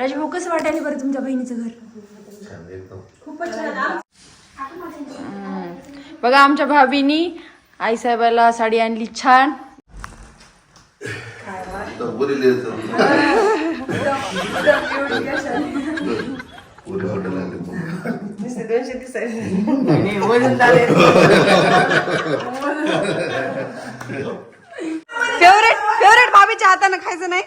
राजभाऊ कसं वाटायला बरं तुमच्या बहिणीचं घर? छान. एकदम बघा आमच्या भाभीनी आईसाहेबाला साडी आणली छान. फेवरेट फेवरेट भाभीच्या हाताने खायचं नाही?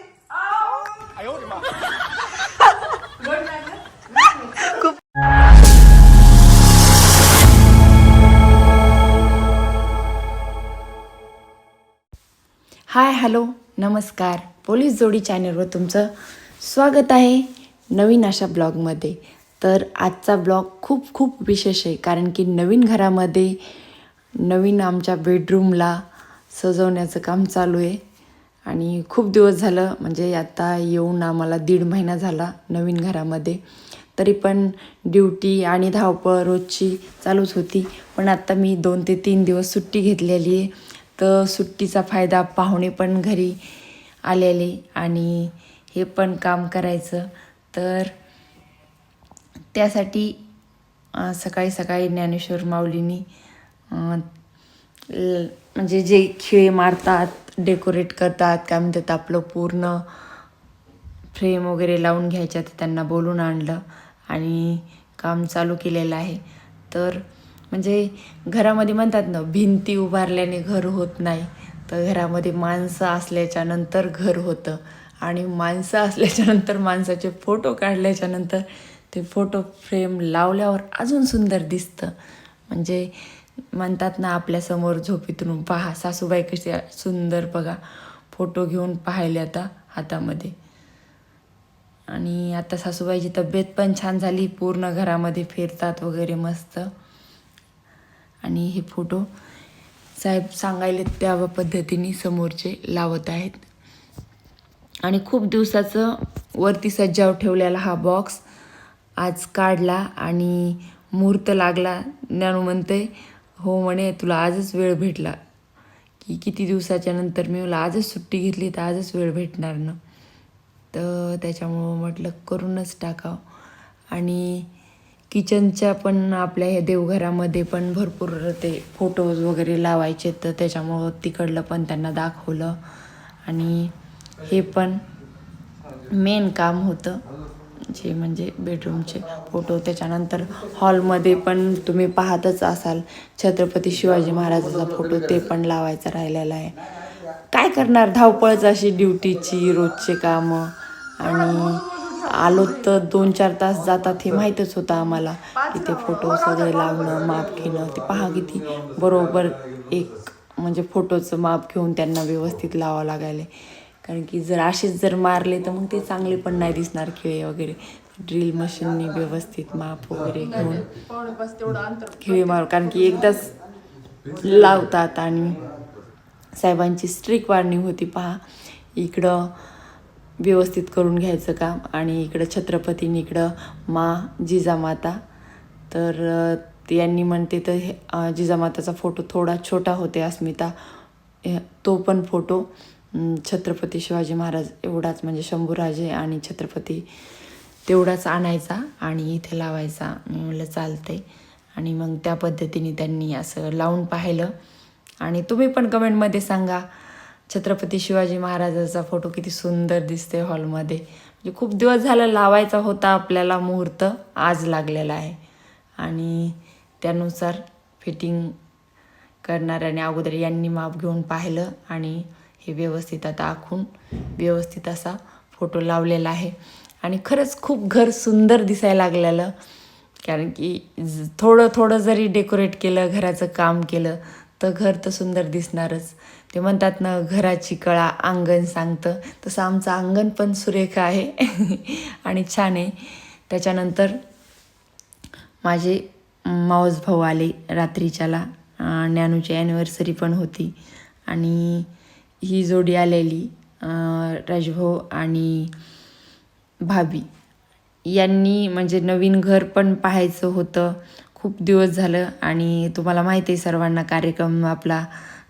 हॅलो नमस्कार. पोलीस जोडी चॅनलवर तुमचं स्वागत आहे नवीन अशा ब्लॉगमध्ये. तर आजचा ब्लॉग खूप खूप विशेष आहे कारण की नवीन घरामध्ये नवीन आमच्या बेडरूमला सजवण्याचं काम चालू आहे. आणि खूप दिवस झालं म्हणजे आता येऊन आम्हाला दीड महिना झाला नवीन घरामध्ये. तरी पण ड्युटी आणि धावपळ रोजची चालूच होती. पण आत्ता मी दोन ते तीन दिवस सुट्टी घेतलेली आहे. तर सुट्टीचा फायदा पाहुणे पण घरी आलेले आणि हे पण काम करायचं. तर त्यासाठी सकाळी सकाळी ज्ञानेश्वर माऊलीनी म्हणजे जे खिळे मारतात डेकोरेट करतात काय म्हणतात आपलं पूर्ण फ्रेम वगैरे लावून घ्यायच्या तर त्यांना बोलून आणलं आणि काम चालू केलेलं आहे. तर म्हणजे घरामध्ये म्हणतात ना भिंती उभारल्याने घर होत नाही. तर घरामध्ये माणसं असल्याच्यानंतर घर होतं. आणि माणसं असल्याच्यानंतर माणसाचे फोटो काढल्याच्यानंतर ते फोटो फ्रेम लावल्यावर अजून सुंदर दिसतं. म्हणजे म्हणतात ना आपल्यासमोर झोपेतून पहा सासूबाई कशी सुंदर बघा फोटो घेऊन पाहिले आता हातामध्ये. आणि आता सासूबाईची तब्येत पण छान झाली पूर्ण घरामध्ये फिरतात वगैरे मस्त. आणि हे फोटो साहेब सांगायले त्या पद्धतीने समोरचे लावत आहेत. आणि खूप दिवसाचं वरती सज्जाव ठेवलेला हा बॉक्स आज काढला आणि मुहूर्त लागला. ज्ञानू म्हणते हो म्हणे तुला आजच वेळ भेटला. की किती दिवसाच्या नंतर मी मला आजच सुट्टी घेतली तर आजच वेळ भेटणार ना. तर त्याच्यामुळं म्हटलं करूनच टाकावं. आणि किचनच्या पण आपल्या हे देवघरामध्ये पण भरपूर ते फोटोज वगैरे लावायचे तर त्याच्यामुळं तिकडलं पण त्यांना दाखवलं. आणि हे पण मेन काम होतं. जे म्हणजे बेडरूमचे फोटो त्याच्यानंतर हॉलमध्ये पण तुम्ही पाहतच असाल छत्रपती शिवाजी महाराजाचा फोटो ते पण लावायचा राहिलेला आहे. काय करणार धावपळच अशी ड्युटीची रोजचे कामं. आणि आलो तर दोन चार तास जातात हे माहीतच होतं आम्हाला. की ते फोटो सगळे लावणं माप घेणं ते पहा किती बरोबर एक म्हणजे फोटोचं माप घेऊन त्यांना व्यवस्थित लावावं लागायले. कारण की जर असेच जर मारले तर मग ते चांगले पण नाही दिसणार खिळे वगैरे. ड्रिल मशीननी व्यवस्थित माप वगैरे घेऊन खिळे मार. कारण की एकदाच लावतात आणि साहेबांची स्ट्रिक वाढणी होती पहा. इकडं व्यवस्थित करून घ्यायचं काम. आणि इकडं छत्रपतींनी इकडं मा जिजामाता तर यांनी म्हणते तर हे, जिजामाताचा फोटो थोडा छोटा होते अस्मिता. तो पण फोटो. छत्रपती शिवाजी महाराज एवढाच म्हणजे शंभूराजे आणि छत्रपती तेवढाच आणायचा आणि इथे लावायचा. मी चालतं चालतंय. आणि मग त्या पद्धतीने त्यांनी असं लावून पाहिलं. आणि तुम्ही पण कमेंटमध्ये सांगा. छत्रपती शिवाजी महाराजाचा फोटो किती सुंदर दिसते हॉलमध्ये. म्हणजे खूप दिवस झालं लावायचा होता आपल्याला मुहूर्त आज लागलेला आहे. आणि त्यानुसार फिटिंग करणाऱ्याने अगोदर यांनी माप घेऊन पाहिलं आणि हे व्यवस्थित आता आखून व्यवस्थित असा फोटो लावलेला आहे. आणि खरंच खूप घर सुंदर दिसायला लागलेलं कारण की ज- थोडं थोडं जरी डेकोरेट केलं घराचं काम केलं तर घर तर सुंदर दिसणारच. ते म्हणतात ना घराची कळा अंगण सांगतं. तसं आमचं अंगण पण सुरेख आहे. आणि छान आहे. त्याच्यानंतर माझे मावस भाऊ आले रात्रीच्याला. ज्ञानूची ॲनिव्हर्सरी पण होती. आणि ही जोडी आलेली राजभाऊ आणि भाभी. यांनी म्हणजे नवीन घर पण पाहायचं होतं. खूप दिवस झालं आणि तुम्हाला माहिती आहे सर्वांना कार्यक्रम आपला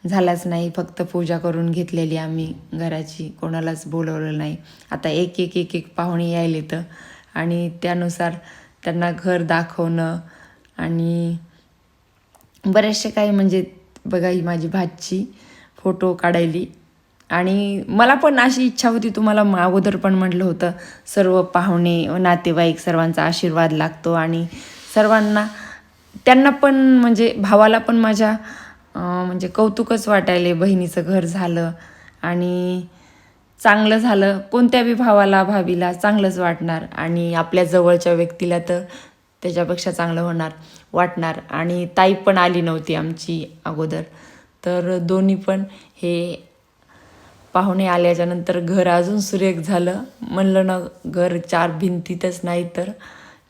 झालाच नाही. फक्त पूजा करून घेतलेली आम्ही घराची. कोणालाच बोलवलं नाही. आता एक एक एक एक पाहुणे यायले तर. आणि त्यानुसार त्यांना घर दाखवणं आणि बरेचसे काही म्हणजे बघा ही माझी भाची फोटो काढायली. आणि मला पण अशी इच्छा होती. तुम्हाला अगोदर पण म्हटलं होतं. सर्व पाहुणे नातेवाईक सर्वांचा आशीर्वाद लागतो आणि सर्वांना त्यांना पण म्हणजे भावाला पण माझ्या म्हणजे कौतुकच वाटायले बहिणीचं घर झालं आणि चांगलं झालं. कोणत्या बी भावाला भावीला चांगलंच वाटणार आणि आपल्या जवळच्या व्यक्तीला तर त्याच्यापेक्षा चांगलं होणार वाटणार. आणि ताई पण आली नव्हती आमची अगोदर. तर दोन्ही पण हे पाहुणे आल्याच्यानंतर घर अजून सुरेख झालं. म्हणलं ना घर चार भिंतीतच नाही तर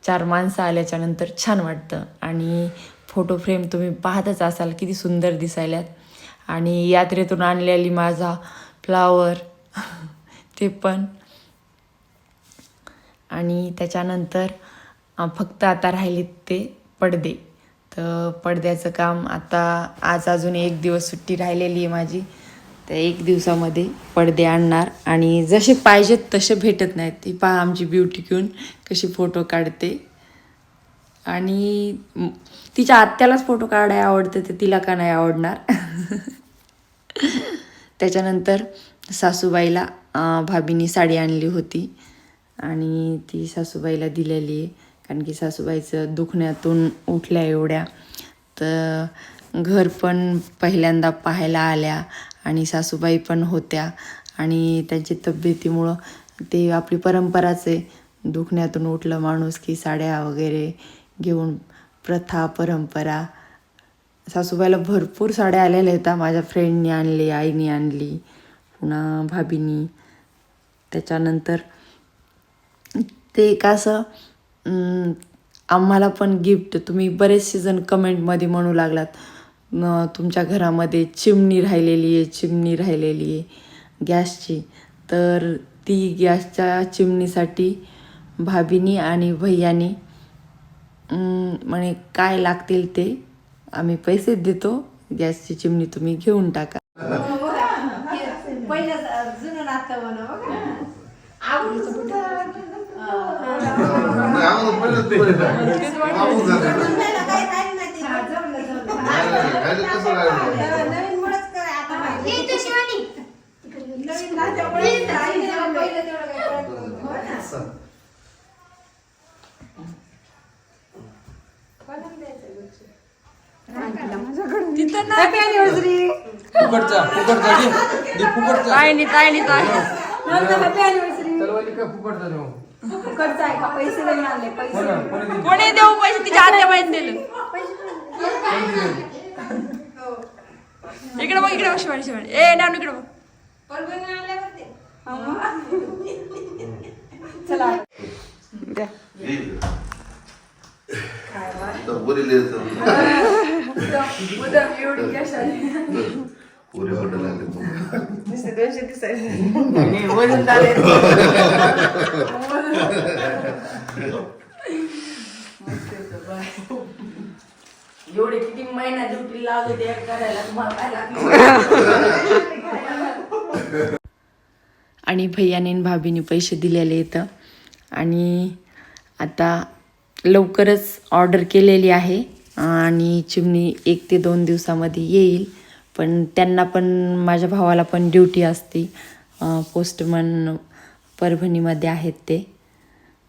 चार माणसं आल्याच्यानंतर छान वाटतं. आणि फोटो फ्रेम तुम्ही पाहतच असाल किती सुंदर दिसायल्यात. आणि यात्रेतून आणलेली माझा फ्लावर ते पण. आणि त्याच्यानंतर फक्त आता राहिलेत ते पडदे. तर पडद्याचं काम आता आज अजून एक दिवस सुट्टी राहिलेली आहे माझी. तर एक दिवसामध्ये पडदे आणणार. आणि जसे पाहिजेत तसे भेटत नाहीत. ती पहा आमची ब्युटी घेऊन कशी फोटो काढते. आणि तिच्या आत्यालाच फोटो काढायला आवडते ते तिला का नाही आवडणार? त्याच्यानंतर सासूबाईला भाभीनी साडी आणली होती आणि ती सासूबाईला दिलेली आहे. कारण की सासूबाईचं दुखण्यातून उठल्या एवढ्या. तर घर पण पहिल्यांदा पाहायला आल्या आणि सासूबाई पण होत्या. आणि त्यांची तब्येतीमुळं ते आपली परंपराच आहे. दुखण्यातून उठलं माणूस की साड्या वगैरे घेऊन प्रथा परंपरा. सासूबाईला भरपूर साड्या आलेल्या होत्या माझ्या फ्रेंडनी आणली आईनी आणली पुन्हा भाभीनी. त्याच्यानंतर ते एक असं आम्हाला पण गिफ्ट तुम्ही बरेचसे जण कमेंटमध्ये म्हणू लागलात तुमच्या घरामध्ये चिमणी राहिलेली आहे चिमणी राहिलेली आहे गॅसची. तर ती गॅसच्या चिमणीसाठी भाभीनी आणि भैयानी म्हणे काय लागतील ते? आम्ही पैसे देतो गॅसची चिमणी तुम्ही घेऊन टाका. पहिलं जुनं नातं म्हणा नाही, आम्हाला पहिलंच ते बरं आहे. आम्हाला झालं. काय काय नाही नाही, नाही, खायचं कसं राहिलं? नवीन मुळच काय आता माहिती. नवीन नात्यामुळेच आईने पहिलं तेवढं काही कळत नव्हतं. हो ना? Happy anniversary. फुकटचा फुकटचा घे दे फुकटचा तायनी तायनी ताय नंतर happy anniversary. चलवाली का फुकटचा देऊ फुकटचं आहे का? पैसे नवीन आणले पैसे कोणा कोणी दिली? कोणी देऊ पैसे तिच्या आत्या बाईन दिले इकडे बघ इकडे बघ शिवानी शिवानी ए नानू इकडे बघ चला. तर बोरीले येतं. हॉटेल आले मग. एवढे किती महिना ड्युटी करायला तुम्हाला काय आणि भैयाने भाभीने पैसे दिलेले आहेत आणि आता लवकरच ऑर्डर केलेली आहे आणि चिमणी एक ते दोन दिवसामध्ये येईल. पण त्यांना पण माझ्या भावाला पण ड्युटी असते. पोस्टमन परभणीमध्ये आहेत ते.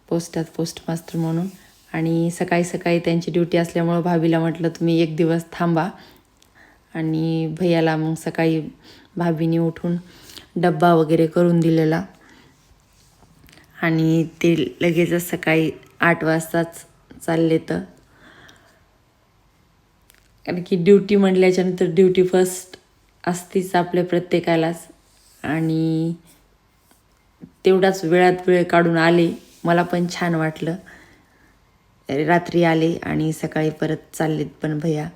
पोस्टात पोस्टमास्टर म्हणून. आणि सकाळी सकाळी त्यांची ड्युटी असल्यामुळं भाभीला म्हटलं तुम्ही एक दिवस थांबा. आणि भैयाला मग सकाळी भाभीने उठून डब्बा वगैरे करून दिलेला. आणि ते लगेचच सकाळी आठ वाजताच चालले तर. कारण की ड्युटी म्हटल्याच्यानंतर ड्युटी फर्स्ट असतीच आपल्या प्रत्येकालाच. आणि तेवढाच वेळात वेळ काढून आले मला पण छान वाटलं. रात्री आले आणि सकाळी परत चाललेत पण भैया.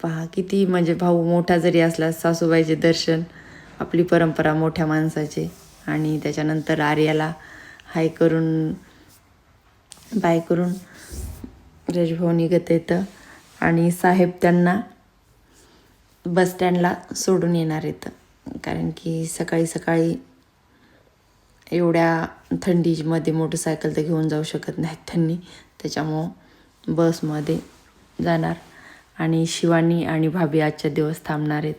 पहा किती म्हणजे भाऊ मोठा जरी असला सासूबाईचे दर्शन आपली परंपरा मोठ्या माणसाचे. आणि त्याच्यानंतर आर्याला हाय करून बाय करून रजभाऊ निघत येतं. आणि साहेब त्यांना बसस्टँडला सोडून येणार आहेत. कारण की सकाळी सकाळी एवढ्या थंडीमध्ये मोटरसायकल तर घेऊन जाऊ शकत नाहीत त्यांनी. त्याच्यामुळं बसमध्ये जाणार. आणि शिवानी आणि भाभी आजच्या दिवस थांबणार आहेत.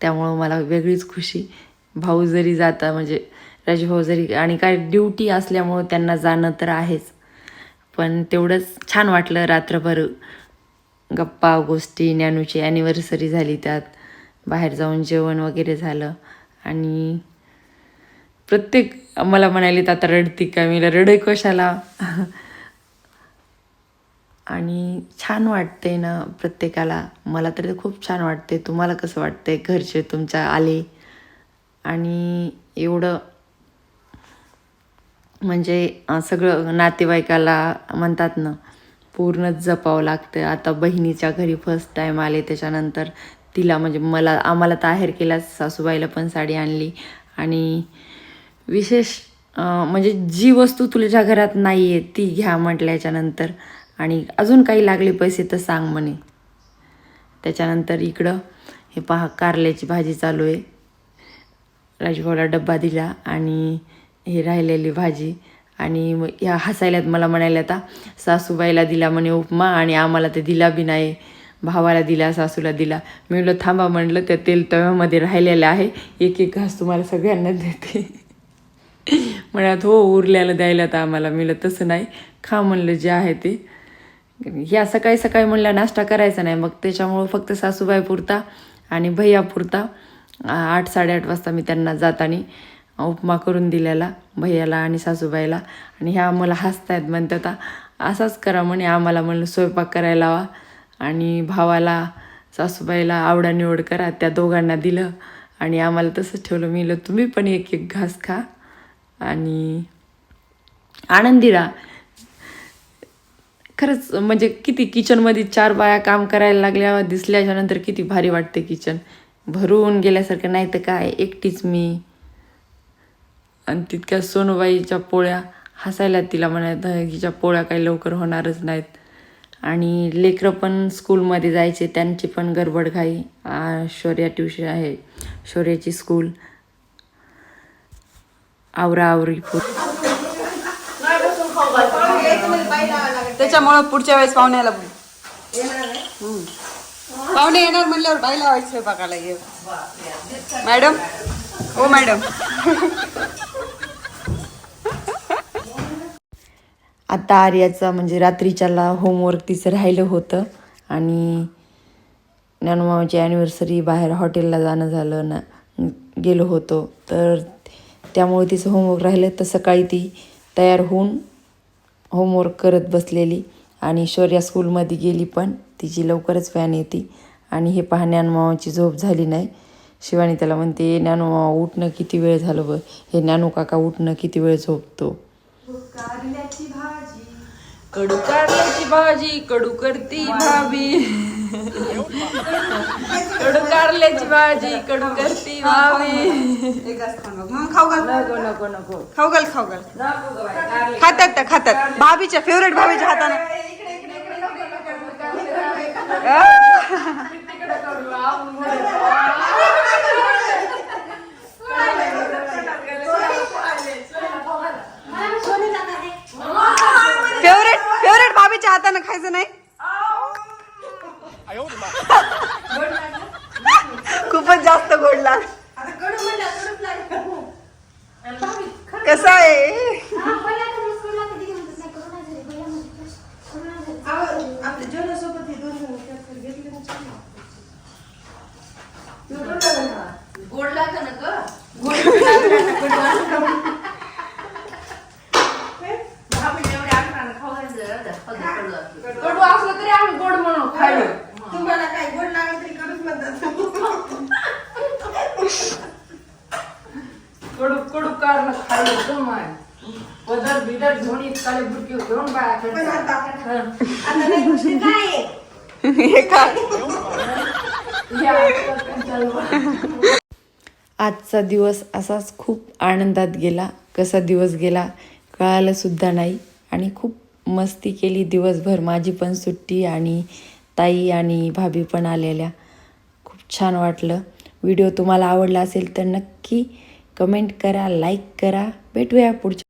त्यामुळं मला वेगळीच खुशी. भाऊ जरी जाता म्हणजे राजभाऊ जरी आणि काय ड्युटी असल्यामुळं त्यांना जाणं तर आहेच. पण तेवढंच छान वाटलं रात्रभर गप्पा गोष्टी ज्ञानूची ॲनिव्हर्सरी झाली त्यात. बाहेर जाऊन जेवण वगैरे झालं. आणि प्रत्येक मला म्हणाले आता रडती का? मी रडय कशाला? आणि छान वाटते ना प्रत्येकाला. मला तरी खूप छान वाटते तुम्हाला कसं वाटतंय? घरचे तुमच्या आले. आणि एवढं म्हणजे सगळं नातेवाईकाला म्हणतात ना पूर्णच जपावं लागतं. आता बहिणीच्या घरी फर्स्ट टाईम आले त्याच्यानंतर तिला म्हणजे मला आम्हाला तर आहेर केलाच सासूबाईला पण साडी आणली. आणि विशेष म्हणजे जी वस्तू तुझ्या घरात नाही आहे ती घ्या म्हटल्याच्यानंतर आणि अजून काही लागले पैसे तर सांग म्हणे. त्याच्यानंतर इकडं हे पहा कारल्याची भाजी चालू आहे. राजभाऊला डब्बा दिला आणि हे राहिलेली भाजी. आणि मग ह्या हसायल्यात मला म्हणायला आता सासूबाईला दिला म्हणे उपमा आणि आम्हाला ते दिला बी नाही. भावाला दिला सासूला दिला. मी म्हटलं थांबा म्हणलं त्या तेल तव्यामध्ये राहिलेलं आहे. एक एक घास तुम्हाला सगळ्यांना देते. म्हणत हो उरल्याला द्यायला तर आम्हाला. मिळलं तसं नाही. खा म्हणलं जे आहे ते. ह्या सकाळी सकाळी म्हणलं नाश्ता करायचा नाही. मग त्याच्यामुळं फक्त सासूबाई पुरता आणि भैया पुरता. आठ साडेआठ वाजता मी त्यांना जाताना उपमा करून दिलेला भैयाला आणि सासूबाईला. आणि ह्या आम्हाला हसतायत म्हणतात "आ, असाच करा म्हणे आम्हाला म्हणलं स्वयंपाक करायला लावा. आणि भावाला सासूबाईला आवडा निवड करा त्या दोघांना दिलं. आणि आम्हाला तसंच ठेवलं. मी तुम्ही पण एक एक घास खा. आणि आनंदी राहा खरंच म्हणजे किती किचनमध्ये चार बाया काम करायला लागल्या दिसल्याच्यानंतर किती भारी वाटते किचन. भरून गेल्यासारखं नाही तर काय एकटीच मी. आणि तितक्या सोनूबाईच्या पोळ्या हसायला तिला म्हणत हिच्या पोळ्या काही लवकर होणारच नाहीत. आणि लेकरं पण स्कूलमध्ये जायचे त्यांची पण गडबड घाई. शौर्या ट्युशन आहे शौर्याची स्कूल. आवरा आवरी त्याच्यामुळं पुढच्या वेळेस पाहुण्याला पाहुणे येणार म्हणल्यावर बाई लावायचं बघायला ये. मॅडम? हो मॅडम. आता आर्याचा म्हणजे रात्रीच्याला होमवर्क तिचं राहिलं होतं. आणि ज्ञानोमामाची ॲनिव्हर्सरी बाहेर हॉटेलला जाणं झालं ना गेलो होतो. तर त्यामुळे तिचं होमवर्क राहिलं. तर सकाळी ती तयार होऊन होमवर्क करत बसलेली. आणि शौर्या स्कूलमध्ये गेली पण तिची लवकरच व्हॅन येते. आणि हे पहा ज्ञानोमामाची झोप झाली नाही. शिवानी त्याला म्हणते ज्ञानोमामा उठणं किती वेळ झालं बघ हे ज्ञानू काका उठणं किती वेळ झोपतो? हो कडू कारल्याची भाजी कडू करती भाभी कडू कारल्याची भाजी कडू करती भाभी खाऊ घाल नको नको नको खाऊ घाल खाऊ घाल. खातात त्या खातात भाभीच्या फेवरेट भाभीच्या हाताने फेवरेट फेवरेट भाभीच्या हाताने खायचं नाही खूपच जास्त गोड लाग कसं आहे कडू असलं तरी आम्ही गोड म्हणून खायलो तुम्हाला काय गोड लागलं तरी कडूच म्हणतात कडू कडू कारलं खायलो जमाय पदर बिदर घेऊन इतकाले बुटके हे. काय आजचा दिवस असाच खूप आनंदात गेला कसा दिवस गेला कळालं सुद्धा नाही. आणि खूप मस्ती केली दिवसभर माझी पण सुट्टी आणि ताई आणि भाभी पण आलेल्या. खूप छान वाटलं. व्हिडिओ तुम्हाला आवडला असेल तर नक्की कमेंट करा लाईक करा. भेटूया पुढच्या